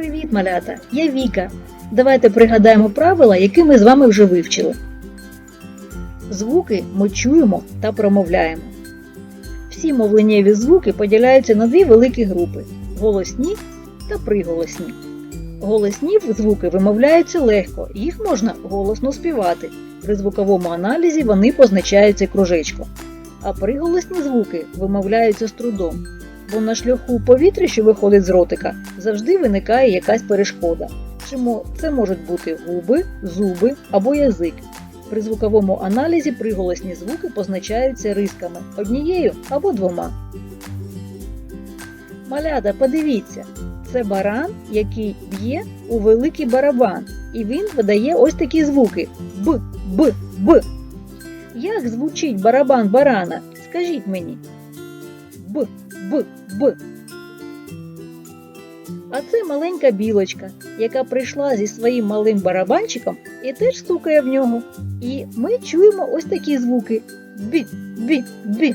Привіт, малята! Я Віка. Давайте пригадаємо правила, які ми з вами вже вивчили. Звуки ми чуємо та промовляємо. Всі мовленнєві звуки поділяються на дві великі групи голосні та приголосні. Голосні звуки вимовляються легко, їх можна голосно співати. При звуковому аналізі вони позначаються кружечком. А приголосні звуки вимовляються з трудом, бо на шляху повітря, що виходить з ротика, завжди виникає якась перешкода. Чому це можуть бути губи, зуби або язик. При звуковому аналізі приголосні звуки позначаються рисками однією або двома. Малята, подивіться, це баран, який б'є у великий барабан, і він видає ось такі звуки Б, Б, Б. Як звучить барабан барана? Скажіть мені. Б, Б, Б. А це маленька білочка, яка прийшла зі своїм малим барабанчиком і теж стукає в нього. І ми чуємо ось такі звуки бі, бі, бі.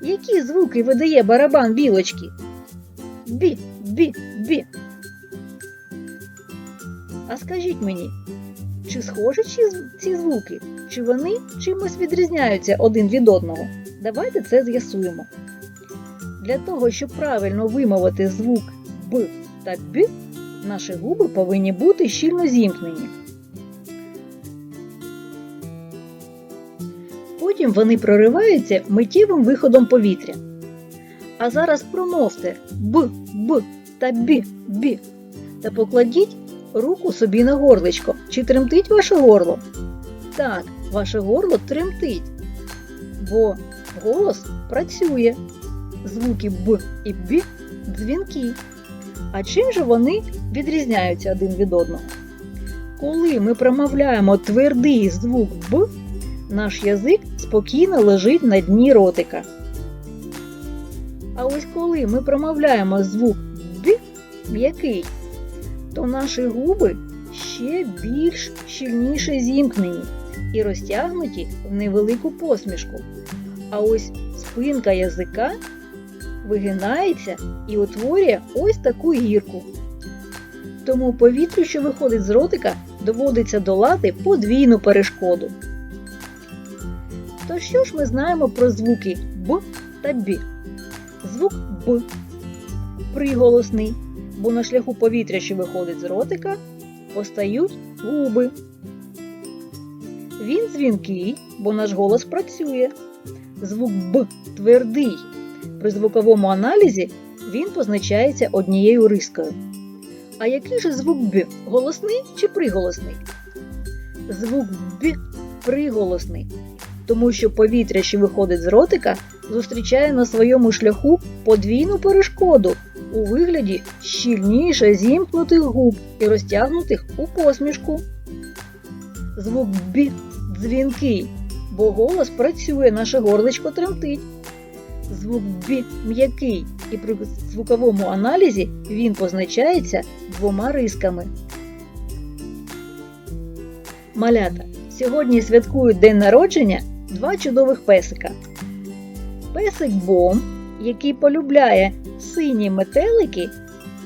Які звуки видає барабан білочки? Бі, бі, бі. А скажіть мені, чи схожі ці звуки? Чи вони чимось відрізняються один від одного? Давайте це з'ясуємо. Для того, щоб правильно вимовити звук Б та Б, наші губи повинні бути щільно зімкнені. Потім вони прориваються миттєвим виходом повітря. А зараз промовте Б, Б та Б, Б та покладіть руку собі на горличко. Чи тремтить ваше горло? Так, ваше горло тремтить, бо голос працює. Звуки Б і Б дзвінки. А чим же вони відрізняються один від одного? Коли ми промовляємо твердий звук Б, наш язик спокійно лежить на дні ротика. А ось коли ми промовляємо звук Д м'який, то наші губи ще більш щільніше зімкнені і розтягнуті в невелику посмішку. А ось спинка язика вигинається і утворює ось таку гірку. Тому повітрю, що виходить з ротика, доводиться долати подвійну перешкоду. То що ж ми знаємо про звуки Б та Б? Звук Б приголосний, бо на шляху повітря, що виходить з ротика, постають губи. Він дзвінкий, бо наш голос працює. Звук Б твердий. При звуковому аналізі він позначається однією рискою. А який же звук Б? Голосний чи приголосний? Звук Б приголосний, тому що повітря, що виходить з ротика, зустрічає на своєму шляху подвійну перешкоду у вигляді щільніше зімкнутих губ і розтягнутих у посмішку. Звук Б дзвінкий, бо голос працює, наше горличко тремтить. Звук Б м'який, і при звуковому аналізі він позначається двома рисками. Малята. Сьогодні святкують день народження два чудових песика. Песик Бом, який полюбляє сині метелики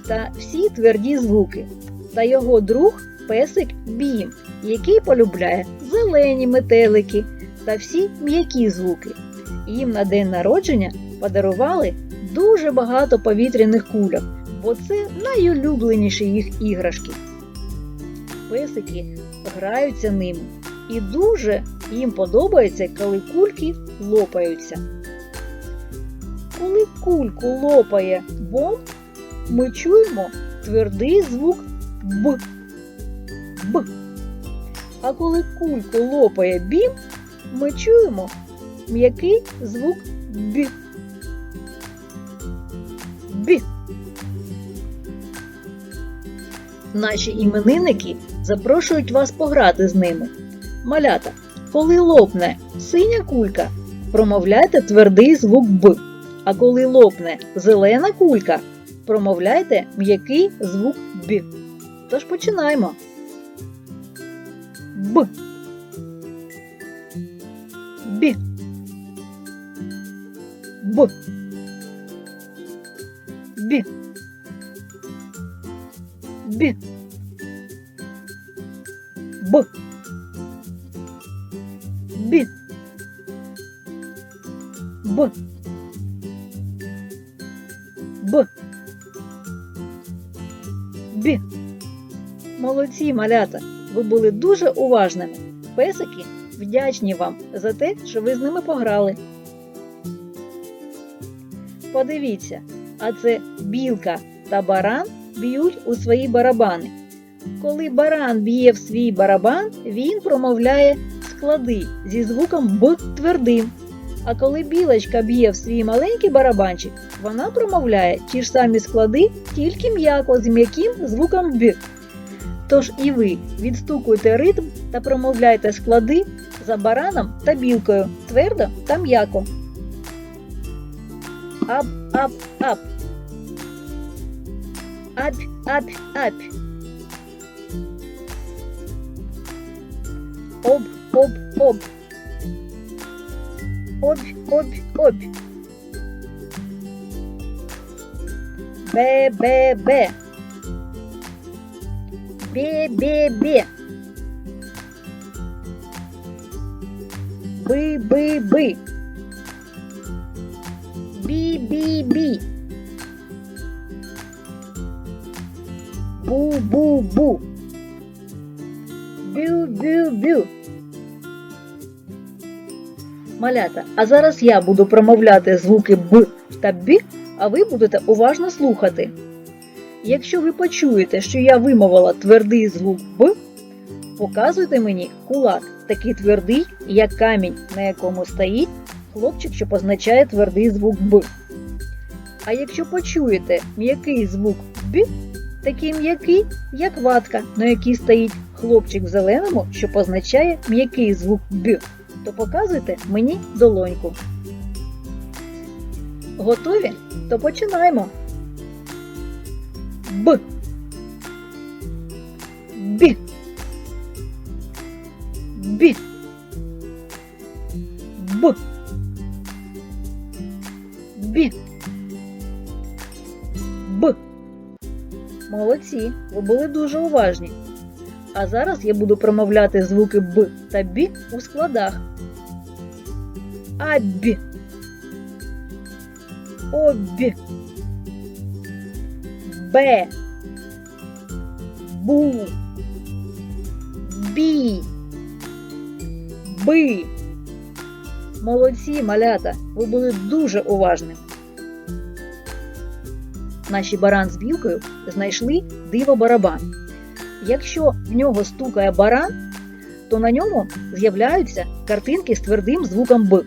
та всі тверді звуки, та його друг песик Бім, який полюбляє зелені метелики та всі м'які звуки. Їм на день народження подарували дуже багато повітряних кульок, бо це найулюбленіші їх іграшки. Песики граються ними, і дуже їм подобається, коли кульки лопаються. Коли кульку лопає бомб, ми чуємо твердий звук Б. Б. А коли кульку лопає бім, ми чуємо м'який звук Б. Б. Наші іменинники запрошують вас пограти з ними. Малята, коли лопне синя кулька, промовляйте твердий звук Б. А коли лопне зелена кулька, промовляйте м'який звук Б. Тож починаємо. Б. Б. Б. Б. Б. Б. Б. Б. Б. Молодці, малята! Ви були дуже уважними. Песики вдячні вам за те, що ви з ними пограли. Подивіться, а це білка та баран б'ють у свої барабани. Коли баран б'є в свій барабан, він промовляє склади зі звуком Б твердим. А коли білочка б'є в свій маленький барабанчик, вона промовляє ті ж самі склади, тільки м'яко з м'яким звуком Б. Тож і ви відстукуйте ритм та промовляйте склади за бараном та білкою твердо та м'яко. Ап, ап, ап. Ап, ап, ап. Об, об, об. Обь, обь, обь. Бе, бе, бе. Бе-бе-бе. Би-би-би. Бі-бі-бі. Бу-бу-бу. Бю-бю-бю. Малята, а зараз я буду промовляти звуки Б та Б, а ви будете уважно слухати. Якщо ви почуєте, що я вимовила твердий звук Б, показуйте мені кулак, такий твердий, як камінь, на якому стоїть хлопчик, що позначає твердий звук Б. А якщо почуєте м'який звук Б, такий м'який, як ватка, на якій стоїть хлопчик в зеленому, що позначає м'який звук Б, то показуйте мені долоньку. Готові? То починаємо. Б. Б. Б. Б. Б. Б. Молодці, ви були дуже уважні. А зараз я буду промовляти звуки Б та Б у складах. Аб. Обь. Б. Бу. Бі. Би. Молодці, малята, ви були дуже уважними. Наші баран з білкою знайшли диво барабан. Якщо в нього стукає баран, то на ньому з'являються картинки з твердим звуком Б.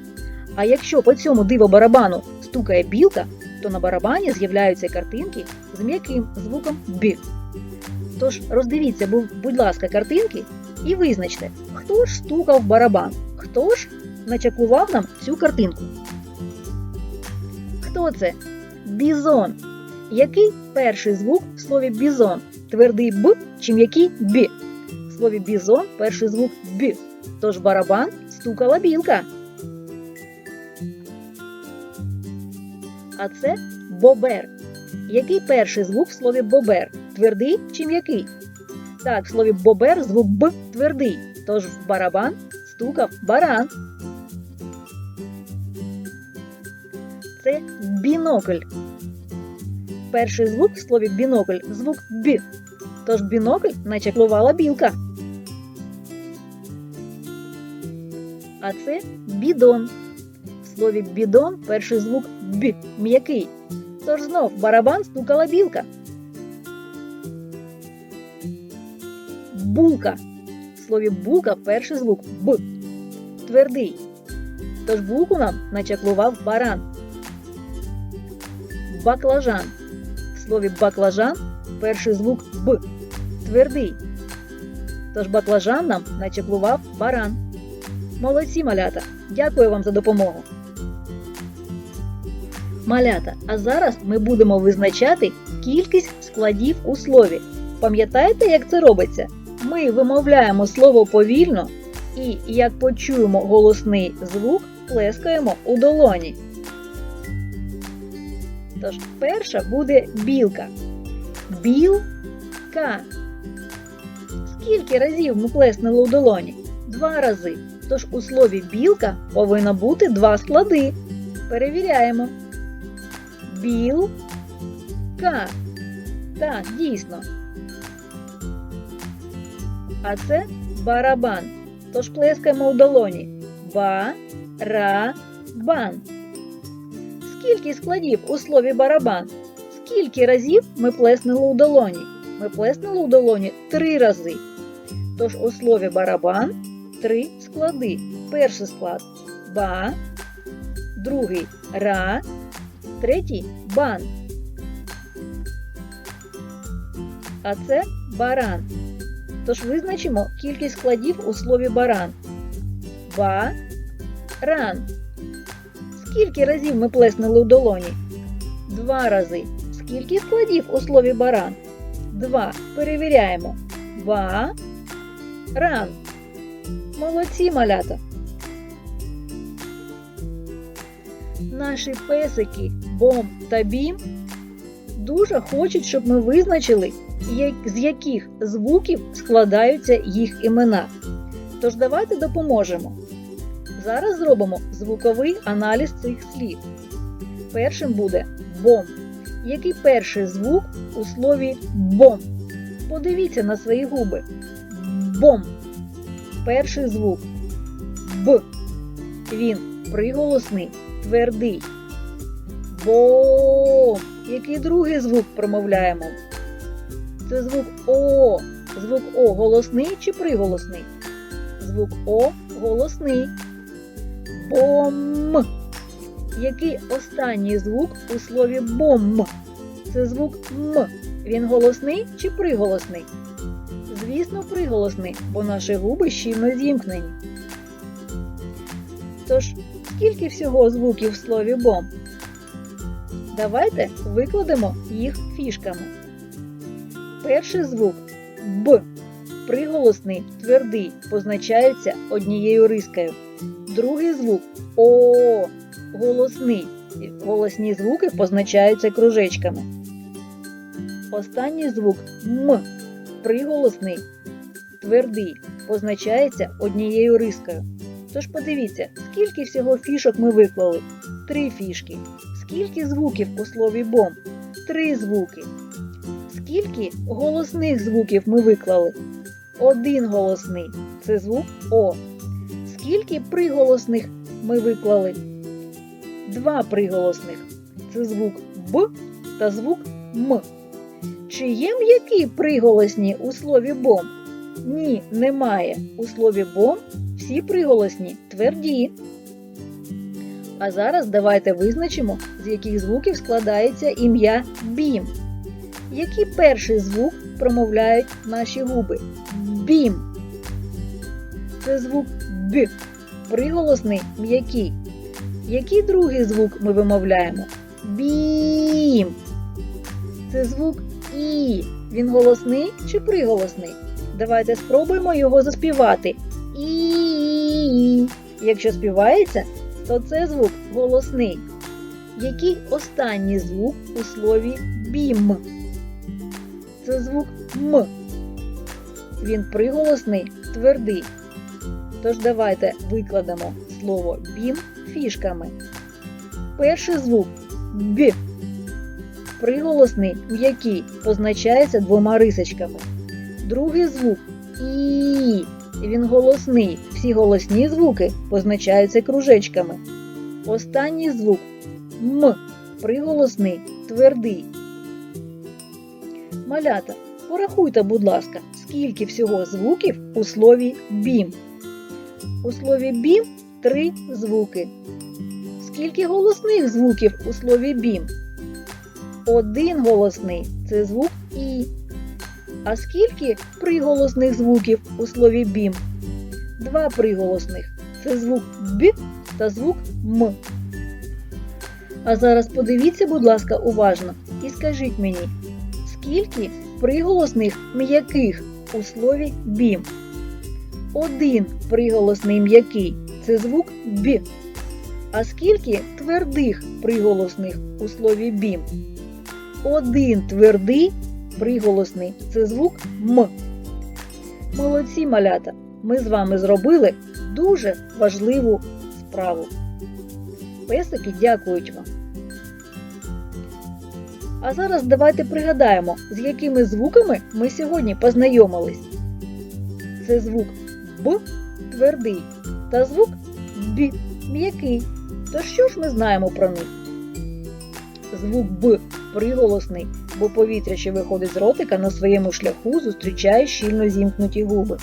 А якщо по цьому диво барабану стукає білка, то на барабані з'являються картинки з м'яким звуком Б. Тож роздивіться, будь ласка, картинки і визначте, хто ж стукав барабан, хто ж начаклував нам цю картинку. Хто це? Бізон. Який перший звук в слові бізон? Твердий Б чи м'який Б? В слові бізон перший звук Б. Тож барабан стукала білка. А це бобер. Який перший звук в слові бобер? Твердий чи м'який? Так, в слові бобер звук Б твердий. Тож в барабан стукав баран. Це бінокль. Перший звук в слові бінокль звук Б. Тож бінокль начаклувала білка. А це бідон. В слові бідон перший звук Б м'який. Тож знов барабан стукала білка. Булка. В слові булка перший звук Б. Твердий. Тож булку нам начаклував баран. Баклажан. Слові баклажан перший звук Б. Твердий. Тож баклажан нам начаклував баран. Молодці, малята! Дякую вам за допомогу. Малята, а зараз ми будемо визначати кількість складів у слові. Пам'ятаєте, як це робиться? Ми вимовляємо слово повільно і, як почуємо голосний звук, плескаємо у долоні. Тож перша буде білка. Білка. Скільки разів ми плеснули у долоні? Два рази. Тож у слові білка повинно бути два склади. Перевіряємо. Білка. Так, дійсно. А це барабан. Тож плескаємо у долоні. Ба-ра-бан. Скільки складів у слові барабан? Скільки разів ми плеснули у долоні? Ми плеснули у долоні три рази. Тож у слові барабан три склади. Перший склад ба, другий ра, третій бан. А це баран. Тож визначимо кількість складів у слові баран. Ба, ран. Скільки разів ми плеснули у долоні? Два рази. Скільки складів у слові баран? Два. Перевіряємо. Ба, ран. Молодці малята. Наші песики Бом та Бім дуже хочуть, щоб ми визначили, з яких звуків складаються їх імена. Тож давайте допоможемо. Зараз зробимо звуковий аналіз цих слів. Першим буде бом. Який перший звук у слові бом? Подивіться на свої губи. Бом. Перший звук Б. Він приголосний, твердий. Бом. Який другий звук промовляємо? Це звук О. Звук О голосний чи приголосний? Звук О голосний. Бом. Який останній звук у слові бом? Це звук М. Він голосний чи приголосний? Звісно, приголосний, бо наші губи щільно зімкнені. Тож, скільки всього звуків в слові бом? Давайте викладемо їх фішками. Перший звук Б. Приголосний, твердий, позначається однією рискою. Другий звук О. Голосний. Голосні звуки позначаються кружечками. Останній звук М. Приголосний, твердий, позначається однією рискою. Тож подивіться, скільки всього фішок ми виклали? Три фішки. Скільки звуків у слові бом? Три звуки. Скільки голосних звуків ми виклали? Один голосний це звук О. Скільки приголосних ми виклали? Два приголосних це звук Б та звук М. Чи є м'які приголосні у слові бом? Ні, немає. У слові бом всі приголосні тверді. А зараз давайте визначимо, з яких звуків складається ім'я бім. Який перший звук промовляють наші губи? Бім. Це звук Б. Приголосний м'який. Який другий звук ми вимовляємо? Бім. Це звук І. Він голосний чи приголосний? Давайте спробуємо його заспівати. І. Якщо співається, то це звук голосний. Який останній звук у слові бім? Це звук М. Він приголосний, твердий. Тож давайте викладемо слово бім фішками. Перший звук Б. Приголосний м'який позначається двома рисочками. Другий звук І. Він голосний. Всі голосні звуки позначаються кружечками. Останній звук М. Приголосний, твердий. Малята, порахуйте, будь ласка, скільки всього звуків у слові бім. У слові бім три звуки. Скільки голосних звуків у слові бім? Один голосний це звук І. А скільки приголосних звуків у слові бім? Два приголосних це звук Б та звук М. А зараз подивіться, будь ласка, уважно і скажіть мені, скільки приголосних м'яких у слові бім? Один приголосний м'який це звук Б. А скільки твердих приголосних у слові бім? Один твердий приголосний це звук М. Молодці малята! Ми з вами зробили дуже важливу справу. Песики дякують вам. А зараз давайте пригадаємо, з якими звуками ми сьогодні познайомились. Це звук Б твердий та звук Б м'який. То що ж ми знаємо про них? Звук Б приголосний, бо повітря, що виходить з ротика, на своєму шляху зустрічає щільно зімкнуті губи.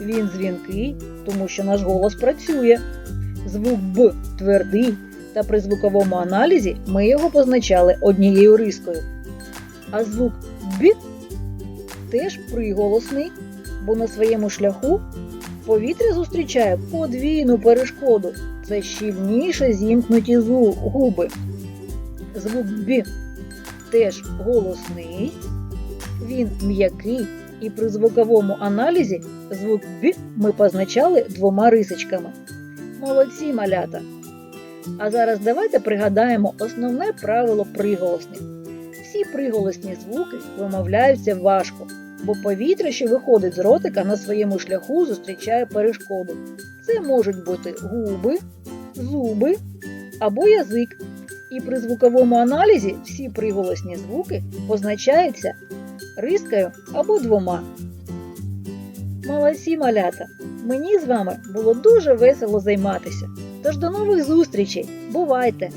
Він дзвінкий, тому що наш голос працює. Звук Б твердий, та при звуковому аналізі ми його позначали однією рискою. А звук Б теж приголосний, бо на своєму шляху повітря зустрічає подвійну перешкоду. Це щільніше зімкнуті губи. Звук Б теж голосний, він м'який, і при звуковому аналізі звук Б ми позначали двома рисочками. Молодці малята! А зараз давайте пригадаємо основне правило приголосних. Всі приголосні звуки вимовляються важко, бо повітря, що виходить з ротика на своєму шляху, зустрічає перешкоду. Це можуть бути губи, зуби або язик. І при звуковому аналізі всі приголосні звуки позначаються рискою або двома. Молодці малята! Мені з вами було дуже весело займатися. Тож до нових зустрічей! Бувайте!